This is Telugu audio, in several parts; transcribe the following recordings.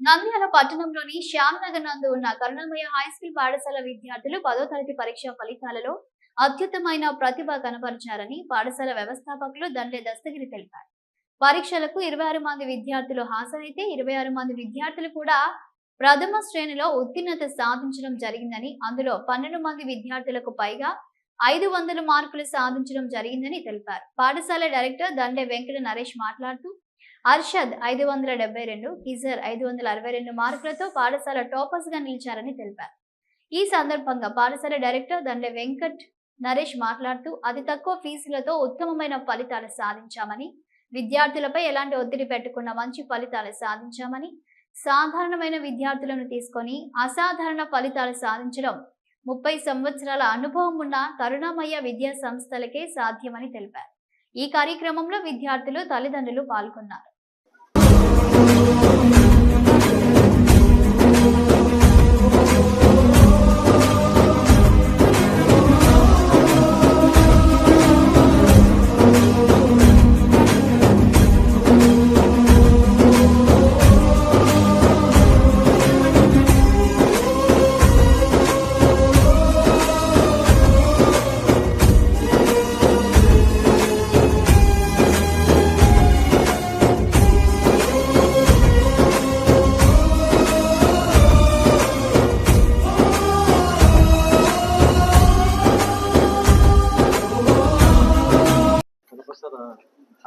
నంద్యాల పట్టణంలోని శ్యామ్ నగర్ నందు ఉన్న కరుణామయ హై స్కూల్ పాఠశాల విద్యార్థులు పదో తరగతి పరీక్ష ఫలితాలలో అత్యుత్తమైన ప్రతిభ కనబరిచారని పాఠశాల వ్యవస్థాపకులు దండే దస్తగిరి తెలిపారు. పరీక్షలకు ఇరవై ఆరు మంది విద్యార్థులు హాజరైతే ఇరవై ఆరు మంది విద్యార్థులు కూడా ప్రథమ శ్రేణిలో ఉత్తీర్ణత సాధించడం జరిగిందని అందులో పన్నెండు మంది విద్యార్థులకు పైగా ఐదు వందల మార్కులు సాధించడం జరిగిందని తెలిపారు. పాఠశాల డైరెక్టర్ దండే వెంకట నరేష్ మాట్లాడుతూ అర్షద్ ఐదు వందల డెబ్బై రెండు కిజర్ ఐదు వందల అరవై రెండు మార్కులతో పాఠశాల టాపర్స్గా నిలిచారని తెలిపారు. ఈ సందర్భంగా పాఠశాల డైరెక్టర్ దండే వెంకట్ నరేష్ మాట్లాడుతూ అతి తక్కువ ఫీజులతో ఉత్తమమైన ఫలితాలు సాధించామని విద్యార్థులపై ఎలాంటి ఒత్తిడి పెట్టకుండా మంచి ఫలితాలు సాధించామని సాధారణమైన విద్యార్థులను తీసుకొని అసాధారణ ఫలితాలు సాధించడం ముప్పై సంవత్సరాల అనుభవం ఉన్న కరుణామయ్య విద్యా సంస్థలకే సాధ్యమని తెలిపారు. ఈ కార్యక్రమంలో విద్యార్థులు తల్లిదండ్రులు పాల్గొన్నారు.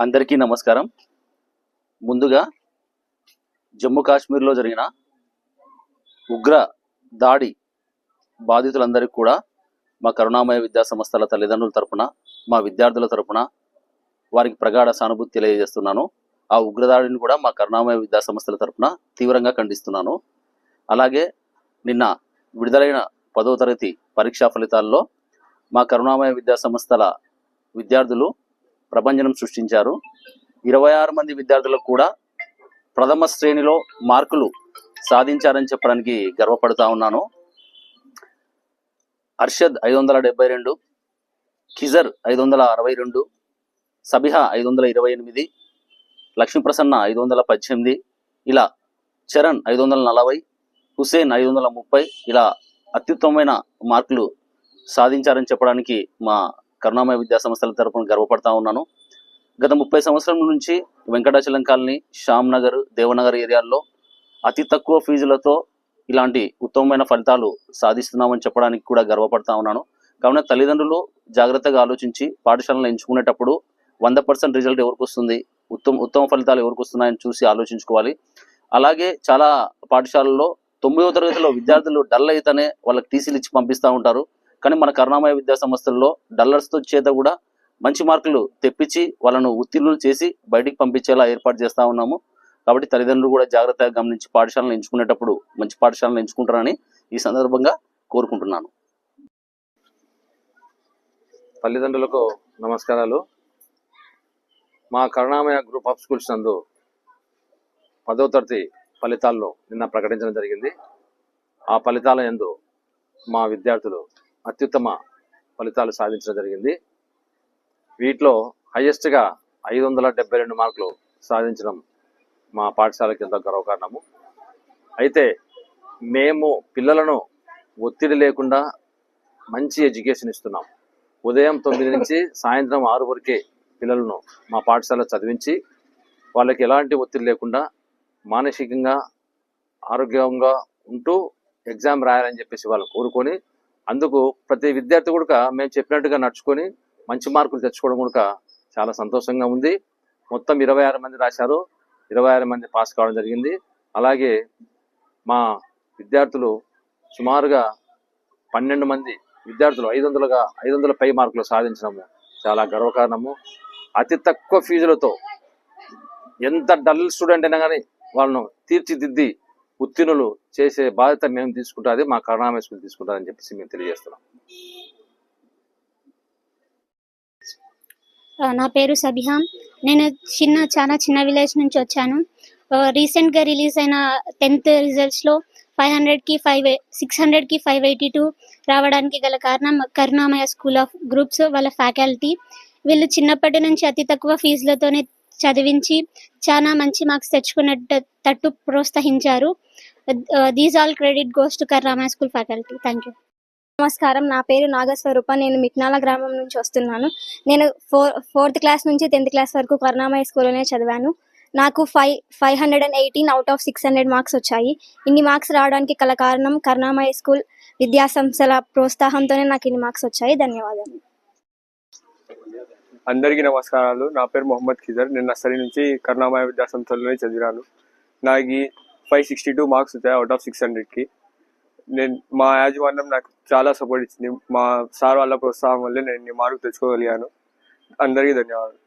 అందరికీ నమస్కారం. ముందుగా జమ్మూ కాశ్మీర్లో జరిగిన ఉగ్ర దాడి బాధితులందరికీ కూడా మా కరుణామయ విద్యా సంస్థల తల్లిదండ్రుల తరపున మా విద్యార్థుల తరపున వారికి ప్రగాఢ సానుభూతి తెలియజేస్తున్నాను. ఆ ఉగ్రదాడిని కూడా మా కరుణామయ విద్యా సంస్థల తరపున తీవ్రంగా ఖండిస్తున్నాను. అలాగే నిన్న విడుదలైన పదవ తరగతి పరీక్షా ఫలితాల్లో మా కరుణామయ విద్యా సంస్థల విద్యార్థులు ప్రభంజనం సృష్టించారు. ఇరవై ఆరు మంది విద్యార్థులకు కూడా ప్రథమ శ్రేణిలో మార్కులు సాధించారని చెప్పడానికి గర్వపడుతా ఉన్నాను. అర్షద్ ఐదు వందల డెబ్బై రెండు కిజర్ ఐదు వందల అరవై రెండు సబిహా ఐదు వందల ఇరవై ఎనిమిది లక్ష్మీప్రసన్న ఐదు వందల పద్దెనిమిది ఇలా చరణ్ ఐదు వందల నలభై హుసేన్ ఐదు వందల ముప్పై ఇలా అత్యుత్తమమైన మార్కులు సాధించారని చెప్పడానికి మా కరుణామయ విద్యా సంస్థల తరపున గర్వపడతా ఉన్నాను. గత ముప్పై సంవత్సరం నుంచి వెంకటాచలం కాలనీ శ్యామ్ నగర్ దేవనగర్ ఏరియాల్లో అతి తక్కువ ఫీజులతో ఇలాంటి ఉత్తమమైన ఫలితాలు సాధిస్తున్నామని చెప్పడానికి కూడా గర్వపడతా ఉన్నాను. కావున తల్లిదండ్రులు జాగ్రత్తగా ఆలోచించి పాఠశాలను ఎంచుకునేటప్పుడు వంద పర్సెంట్ రిజల్ట్ ఎవరికి వస్తుంది ఉత్తమ ఉత్తమ ఫలితాలు ఎవరికి వస్తున్నాయని చూసి ఆలోచించుకోవాలి. అలాగే చాలా పాఠశాలల్లో తొమ్మిదవ తరగతిలో విద్యార్థులు డల్ అయితేనే వాళ్ళకి టీసీలు ఇచ్చి పంపిస్తూ ఉంటారు. కానీ మన కరుణామయ విద్యా సంస్థల్లో డల్లర్స్తో చేత కూడా మంచి మార్కులు తెప్పించి వాళ్ళను ఉత్తీర్ణులు చేసి బయటికి పంపించేలా ఏర్పాటు చేస్తూ ఉన్నాము. కాబట్టి తల్లిదండ్రులు కూడా జాగ్రత్తగా గమనించి పాఠశాలను ఎంచుకునేటప్పుడు మంచి పాఠశాలను ఎంచుకుంటారని ఈ సందర్భంగా కోరుకుంటున్నాను. తల్లిదండ్రులకు నమస్కారాలు. మా కరుణామయ గ్రూప్ ఆఫ్ స్కూల్స్ నందు పదో తరగతి ఫలితాలను నిన్న ప్రకటించడం జరిగింది. ఆ ఫలితాల ఎందు మా విద్యార్థులు అత్యుత్తమ ఫలితాలు సాధించడం జరిగింది. వీటిలో హైయెస్ట్గా ఐదు వందల డెబ్బై రెండు మార్కులు సాధించడం మా పాఠశాలకి ఎంతో గర్వకారణము. అయితే మేము పిల్లలను ఒత్తిడి లేకుండా మంచి ఎడ్యుకేషన్ ఇస్తున్నాం. ఉదయం తొమ్మిది నుంచి సాయంత్రం ఆరు వరకే పిల్లలను మా పాఠశాల చదివించి వాళ్ళకి ఎలాంటి ఒత్తిడి లేకుండా మానసికంగా ఆరోగ్యంగా ఉంటూ ఎగ్జామ్ రాయాలని చెప్పేసి వాళ్ళు కోరుకొని అందుకు ప్రతి విద్యార్థి కూడా మేము చెప్పినట్టుగా నడుచుకొని మంచి మార్కులు తెచ్చుకోవడం కూడా చాలా సంతోషంగా ఉంది. మొత్తం ఇరవై ఆరు మంది రాశారు. ఇరవై ఆరు మంది పాస్ కావడం జరిగింది. అలాగే మా విద్యార్థులు సుమారుగా పన్నెండు మంది విద్యార్థులు ఐదు వందలుగా ఐదు వందల పై మార్కులు సాధించడము చాలా గర్వకారణము. అతి తక్కువ ఫీజులతో ఎంత డల్ స్టూడెంట్ అయినా కానీ వాళ్ళను తీర్చిదిద్ది ఉత్తీర్ణులు చేసే బాధ్యత మేము తీసుకుంటుంది మా కరుణామయ స్కూల్ తీసుకుంటుందని చెప్పేసి మేము తెలియజేస్తున్నాం. నా పేరు సబిహా. నేను చిన్న చాలా చిన్న విలేజ్ నుంచి వచ్చాను. రీసెంట్గా రిలీజ్ అయిన టెన్త్ రిజల్ట్స్లో ఫైవ్ హండ్రెడ్కి ఫైవ్ సిక్స్ హండ్రెడ్కి ఫైవ్ ఎయిటీ టూ రావడానికి గల కారణం కరుణామయ స్కూల్ ఆఫ్ గ్రూప్స్ వాళ్ళ ఫ్యాకల్టీ. వీళ్ళు చిన్నప్పటి నుంచి అతి తక్కువ ఫీజులతోనే చదివించి చాలా మంచి మార్క్స్ తెచ్చుకునేటట్టు ప్రోత్సహించారు. This all credit goes to Karrama school faculty thank you నమస్కారం. నా పేరు నాగస్వరూప. నేను మిట్నాల గ్రామం నుంచి వస్తున్నాను. నేను ఫోర్ ఫోర్త్ క్లాస్ నుంచి టెన్త్ క్లాస్ వరకు కరుణామయ స్కూల్లోనే చదివాను. నాకు five five hundred and eighteen out of six hundred marks వచ్చాయి. ఇన్ని మార్క్స్ రావడానికి గల కారణం కరుణామయ స్కూల్ విద్యా సంస్థల ప్రోత్సాహంతోనే నాకు ఇన్ని మార్క్స్ వచ్చాయి. ధన్యవాదాలు. అందరికీ నమస్కారాలు. నా పేరు మొహమ్మద్ ఖిజర్. నేను నర్సరీ నుంచి కరుణామయ విద్యాసంస్థలోనే చదివాను నాకు ఫైవ్ సిక్స్టీ టూ మార్క్స్ వచ్చాయి అవుట్ ఆఫ్ సిక్స్ హండ్రెడ్కి నేను మా యాజమాన్యం నాకు చాలా సపోర్ట్ ఇచ్చింది. మా సార్ వాళ్ళ ప్రోత్సాహం వల్లే నేను మార్కు తెచ్చుకోగలిగాను. అందరికీ ధన్యవాదాలు.